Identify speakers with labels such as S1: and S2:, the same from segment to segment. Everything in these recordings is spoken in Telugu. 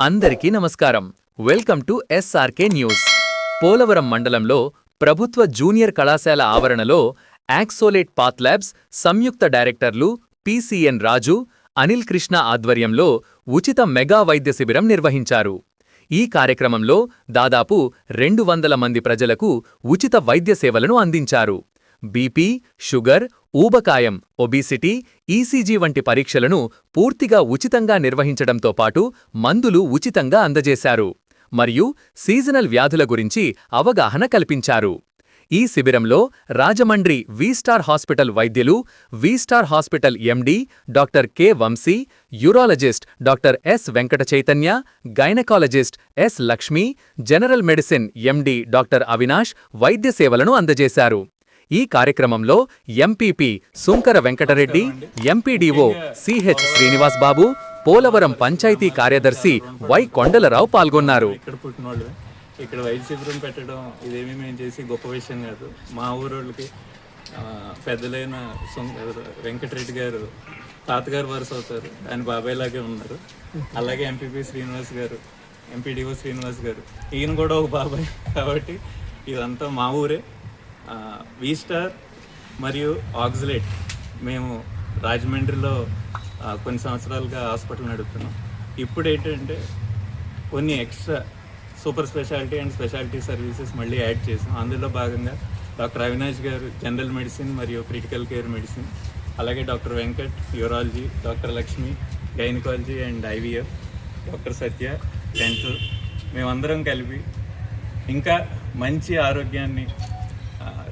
S1: అందరికీ నమస్కారం. Welcome to SRK news. Polavaram మండలంలో ప్రభుత్వ జూనియర్ కళాశాల ఆవరణలో యాక్సోలేట్ పాత్ ల్యాబ్స్ సంయుక్త డైరెక్టర్లు పిసిఎన్ రాజు అనిల్ కృష్ణ ఆధ్వర్యంలో ఉచిత మెగా వైద్య శిబిరం నిర్వహించారు. ఈ కార్యక్రమంలో దాదాపు రెండు వందల మంది ప్రజలకు ఉచిత వైద్య సేవలను అందించారు. బీపీ షుగర్ ఊబకాయం ఒబీసిటీ ఈసీజీ వంటి పరీక్షలను పూర్తిగా ఉచితంగా నిర్వహించడంతో పాటు మందులు ఉచితంగా అందజేశారు. మరియు సీజనల్ వ్యాధుల గురించి అవగాహన కల్పించారు. ఈ శిబిరంలో రాజమండ్రి వీస్టార్ హాస్పిటల్ వైద్యులు V Star hospital MD doctor K Vamsi urologist doctor S Venkata Chaitanya gynaecologist S Lakshmi general medicine MD doctor Avinash వైద్య సేవలను అందజేశారు. ఈ కార్యక్రమంలో MPP Sunkara Venkatareddy MPDO CH Srinivas Babu Polavaram panchayat కార్యదర్శి వై కొండలరావు పాల్గొన్నారు.
S2: ఇక్కడ ఇక్కడ వైద్య శిబిరం పెట్టడం ఇదేమీ మేము చేసి గొప్ప విషయం కాదు. మా ఊరోళ్ళకి పెద్దలైన వెంకటరెడ్డి గారు తాతగారు వరుస అవుతారు. ఆయన బాబాయ్ లాగే ఉన్నారు. అలాగే ఎంపీపీ శ్రీనివాస్ గారు ఎంపీడీఓ శ్రీనివాస్ గారు. ఈయన కూడా ఒక బాబాయ్ కాబట్టి ఇదంతా మా ఊరే. వి స్టార్ మరియు ఆక్సిలేట్ మేము రాజమండ్రిలో కొన్ని సంవత్సరాలుగా హాస్పిటల్ నడుపుతున్నాం. ఇప్పుడు ఏంటంటే కొన్ని extra super speciality and speciality services మళ్ళీ యాడ్ చేసాం. అందులో భాగంగా డాక్టర్ అవినాష్ గారు జనరల్ మెడిసిన్ మరియు క్రిటికల్ కేర్ మెడిసిన్ అలాగే doctor Venkat urology doctor Lakshmi gynaecology and IVF doctor Satya dental మేమందరం కలిపి ఇంకా మంచి ఆరోగ్యాన్ని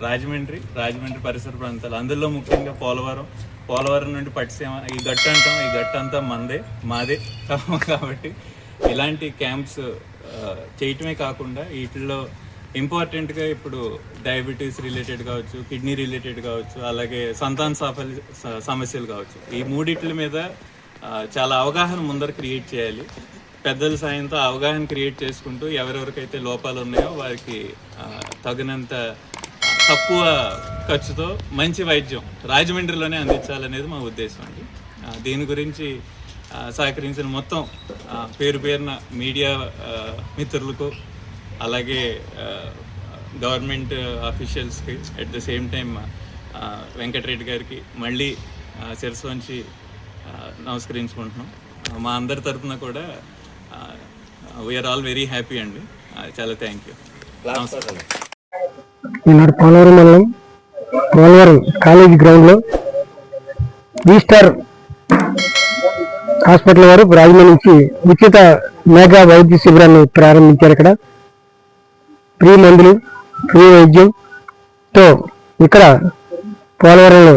S2: రాజమండ్రి రాజమండ్రి పరిసర ప్రాంతాలు. అందులో ముఖ్యంగా పోలవరం. పోలవరం నుండి పట్టిసీమ ఈ గట్టు అంటాం ఈ గట్టు అంతా మందే మాదే కాబట్టి ఇలాంటి క్యాంప్స్ చేయటమే కాకుండా వీటిల్లో ఇంపార్టెంట్గా ఇప్పుడు డయాబెటీస్ రిలేటెడ్ కావచ్చు కిడ్నీ రిలేటెడ్ కావచ్చు అలాగే సంతాన సాఫల్య స- సమస్యలు కావచ్చు. ఈ మూడిట్ల మీద చాలా అవగాహన ముందర క్రియేట్ చేయాలి. పెద్దల సాయంతో అవగాహన క్రియేట్ చేసుకుంటూ ఎవరెవరికైతే లోపాలు ఉన్నాయో వారికి తగినంత తక్కువ ఖర్చుతో మంచి వైద్యం రాజమండ్రిలోనే అందించాలనేది మా ఉద్దేశం అండి. దీని గురించి సహకరించిన మొత్తం పేరు పేరున మీడియా మిత్రులకు అలాగే government ఆఫీషియల్స్కి at the same time Venkatareddy గారికి మళ్ళీ ఆ, నమస్కరించుకుంటున్నాం. మా అందరి తరపున కూడా వీఆర్ ఆల్ వెరీ హ్యాపీ అండి. చాలా థ్యాంక్ యూ నమస్కారం
S3: ఈనాడు పోలవరం మండలం పోలవరం కాలేజీ గ్రౌండ్లో స్టార్ హాస్పిటల్ వారు రాజమండ్రి నుంచి ఉచిత మేఘా వైద్య శిబిరాన్ని ప్రారంభించారు ఇక్కడ. ఫ్రీ మందులు ఫ్రీ వైద్యం తో ఇక్కడ పోలవరంలో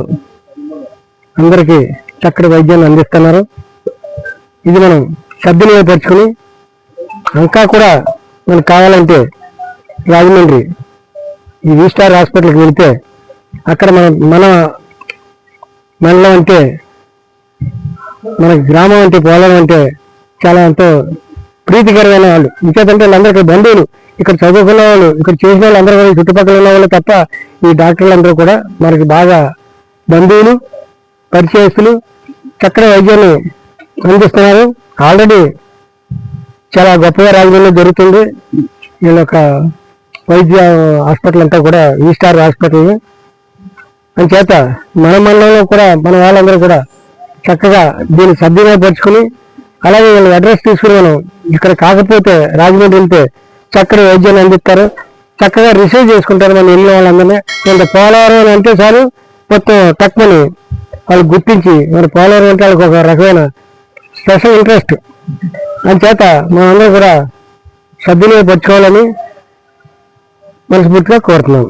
S3: అందరికీ చక్కటి వైద్యాన్ని అందిస్తున్నారు. ఇది మనం సద్వినియోగపరుచుకుని ఇంకా కూడా మనకు కావాలంటే రాజమండ్రి ఈ వి స్టార్ హాస్పిటల్కి వెళ్తే అక్కడ మన మన మండలం అంటే మన గ్రామం అంటే పోలవరం అంటే చాలా ఎంతో ప్రీతికరమైన వాళ్ళు. ఇంకేదంటే వాళ్ళందరికీ బంధువులు. ఇక్కడ చదువుకున్న వాళ్ళు ఇక్కడ చేసిన వాళ్ళందరూ కూడా చుట్టుపక్కల ఉన్న వాళ్ళు తప్ప ఈ డాక్టర్లందరూ కూడా మనకి బాగా బంధువులు పరిచయస్తులు చక్కని వైద్యాన్ని అందిస్తున్నారు. ఆల్రెడీ చాలా గొప్పగా రాజ్యంలో జరుగుతుంది. వీళ్ళొక యొక్క వైద్య హాస్పిటల్ అంతా కూడా ఈ స్టార్ హాస్పిటల్. చేత మన మండలంలో కూడా మన వాళ్ళందరూ కూడా చక్కగా దీన్ని సద్వినియోగపరుచుకుని అలాగే వీళ్ళ అడ్రస్ తీసుకుని మనం ఇక్కడ కాకపోతే రాజమండ్రి వెళ్తే చక్కటి వైద్యాన్ని అందిస్తారు. చక్కగా రిసీవ్ చేసుకుంటారు మన ఇల్లు వాళ్ళందరినీ. ఇంత పోలవరం అని అంటే చాలు మొత్తం తక్కువని వాళ్ళు గుర్తించి మరి పోలవరం అంటే వాళ్ళకి ఒక రకమైన స్పెషల్ ఇంట్రెస్ట్. చేత మనందరూ కూడా సద్వినియోగపరచుకోవాలని మనస్ఫూర్తిగా కోరుతున్నాం.